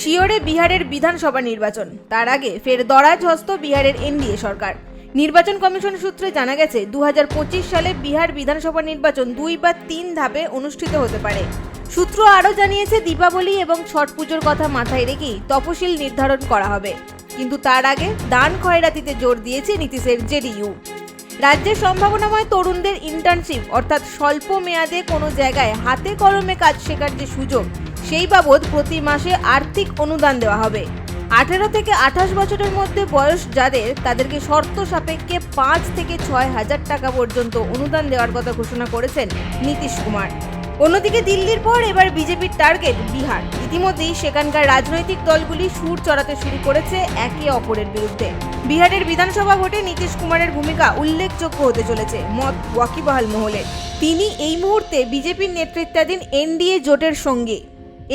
শিওরে বিহারের বিধানসভা নির্বাচন। তার আগে ফের দরাজ হস্ত বিহারের এনডিএ সরকার। নির্বাচন কমিশন সূত্রে জানা গেছে দু হাজার পঁচিশ সালে বিহার বিধানসভা নির্বাচন দুই বা তিন ধাপে অনুষ্ঠিত হতে পারে। সূত্র আরও জানিয়েছে, দীপাবলি এবং ছট পুজোর কথা মাথায় রেখেই তফসিল নির্ধারণ করা হবে। কিন্তু তার আগে দান খয়রাতিতে জোর দিয়েছে নীতিশের জেডিইউ। রাজ্যের সম্ভাবনাময় তরুণদের ইন্টার্নশিপ অর্থাৎ স্বল্প মেয়াদে কোনো জায়গায় হাতে কলমে কাজ শেখার যে সুযোগ সেই বাবদ প্রতি মাসে আর্থিক অনুদান দেওয়া হবে। আঠেরো থেকে আঠাশ বছরের মধ্যে বয়স যাদের, তাদেরকে শর্ত সাপেক্ষে পাঁচ থেকে ছয় হাজার টাকা পর্যন্ত অনুদান দেওয়ার কথা ঘোষণা করেছেন নীতিশ কুমার। অন্যদিকে দিল্লির পর এবার বিজেপির টার্গেট বিহার। ইতিমধ্যেই সেখানকার রাজনৈতিক দলগুলি সুর চড়াতে শুরু করেছে একে অপরের বিরুদ্ধে। বিহারের বিধানসভা ভোটে নীতিশ কুমারের ভূমিকা উল্লেখযোগ্য হতে চলেছে মত ওয়াকিবহাল মহলের তিনি এই মুহূর্তে বিজেপির নেতৃত্বাধীন এনডিএ জোটের সঙ্গে।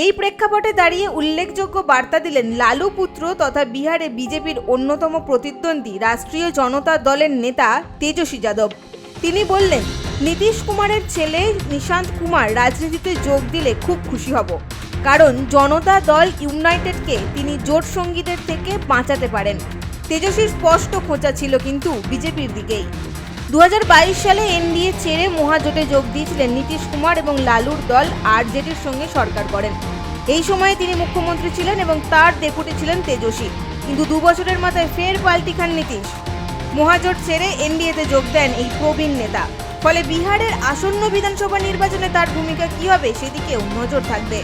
এই প্রেক্ষাপটে দাঁড়িয়ে উল্লেখযোগ্য বার্তা দিলেন লালু পুত্র তথা বিহারে বিজেপির অন্যতম প্রতিদ্বন্দ্বী রাষ্ট্রীয় জনতা দলের নেতা তেজস্বী যাদব। তিনি বললেন, নীতিশ কুমারের ছেলে নিশান্ত কুমার রাজনীতিতে যোগ দিলে খুব খুশি হব। কারণ জনতা দল ইউনাইটেডকে তিনি জোট সঙ্গীদের থেকে বাঁচাতে পারেন। তেজস্বীর স্পষ্ট খোঁচা ছিল কিন্তু বিজেপির দিকেই। দু হাজার বাইশ সালে এনডিএ ছেড়ে মহাজোটে যোগ দিয়েছিলেন নীতিশ কুমার এবং লালুর দল আরজেডির সঙ্গে সরকার করেন। এই সময়ে তিনি মুখ্যমন্ত্রী ছিলেন এবং তার ডেপুটি ছিলেন তেজস্বী। কিন্তু দু বছরের মাথায় ফের পাল্টি খান নীতিশ। মহাজোট ছেড়ে এনডিএতে যোগ দেন এই প্রবীণ নেতা। ফলে বিহারের আসন্ন বিধানসভা নির্বাচনে তার ভূমিকা কি হবে সেদিকেও নজর থাকবে।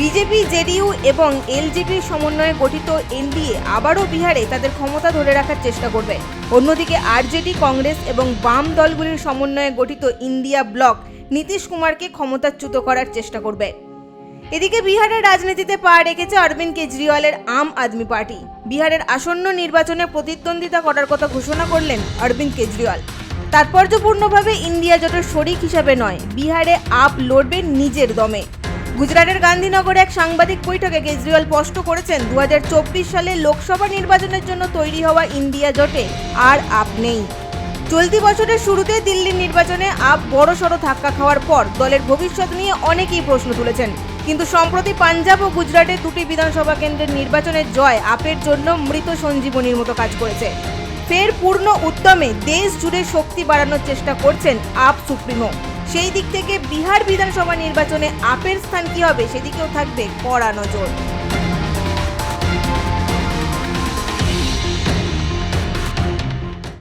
বিজেপি, জেডিইউ এবং এলজেপির সমন্বয়ে গঠিত এনডিএ আবারও বিহারে তাদের ক্ষমতা ধরে রাখার চেষ্টা করবে। অন্যদিকে আরজেডি, কংগ্রেস এবং বাম দলগুলির সমন্বয়ে গঠিত ইন্ডিয়া ব্লক নীতিশ কুমারকে ক্ষমতাচ্যুত করার চেষ্টা করবে। এদিকে বিহারের রাজনীতিতে পা রেখেছে অরবিন্দ কেজরিওয়ালের আম আদমি পার্টি। বিহারের আসন্ন নির্বাচনে প্রতিদ্বন্দ্বিতা করার কথা ঘোষণা করলেন অরবিন্দ কেজরিওয়াল। তাৎপর্যপূর্ণভাবে ইন্ডিয়া জোটের শরিক হিসাবে নয়, বিহারে আপ লড়বে নিজের দমে। গুজরাটের গান্ধীনগরে এক সাংবাদিক বৈঠকে কেজরিওয়াল স্পষ্ট করেছেন দু হাজার চব্বিশ সালে লোকসভা নির্বাচনের জন্য তৈরি হওয়া ইন্ডিয়া জোটে আর আপ নেই। চলতি বছরের শুরুতে দিল্লির নির্বাচনে আপ বড়সড় ধাক্কা খাওয়ার পর দলের ভবিষ্যৎ নিয়ে অনেকেই প্রশ্ন তুলেছেন। কিন্তু সম্প্রতি পাঞ্জাব ও গুজরাটে দুটি বিধানসভা কেন্দ্রের নির্বাচনের জয় আপের জন্য মৃত সঞ্জীবনীর মতো কাজ করেছে। ফের পূর্ণ উদ্যমে দেশ জুড়ে শক্তি বাড়ানোর চেষ্টা করছেন আপ সুপ্রিমো। সেই দিক থেকে বিহার বিধানসভা নির্বাচনে আপের স্থান কি হবে সেদিকেও থাকবে কড়া নজর।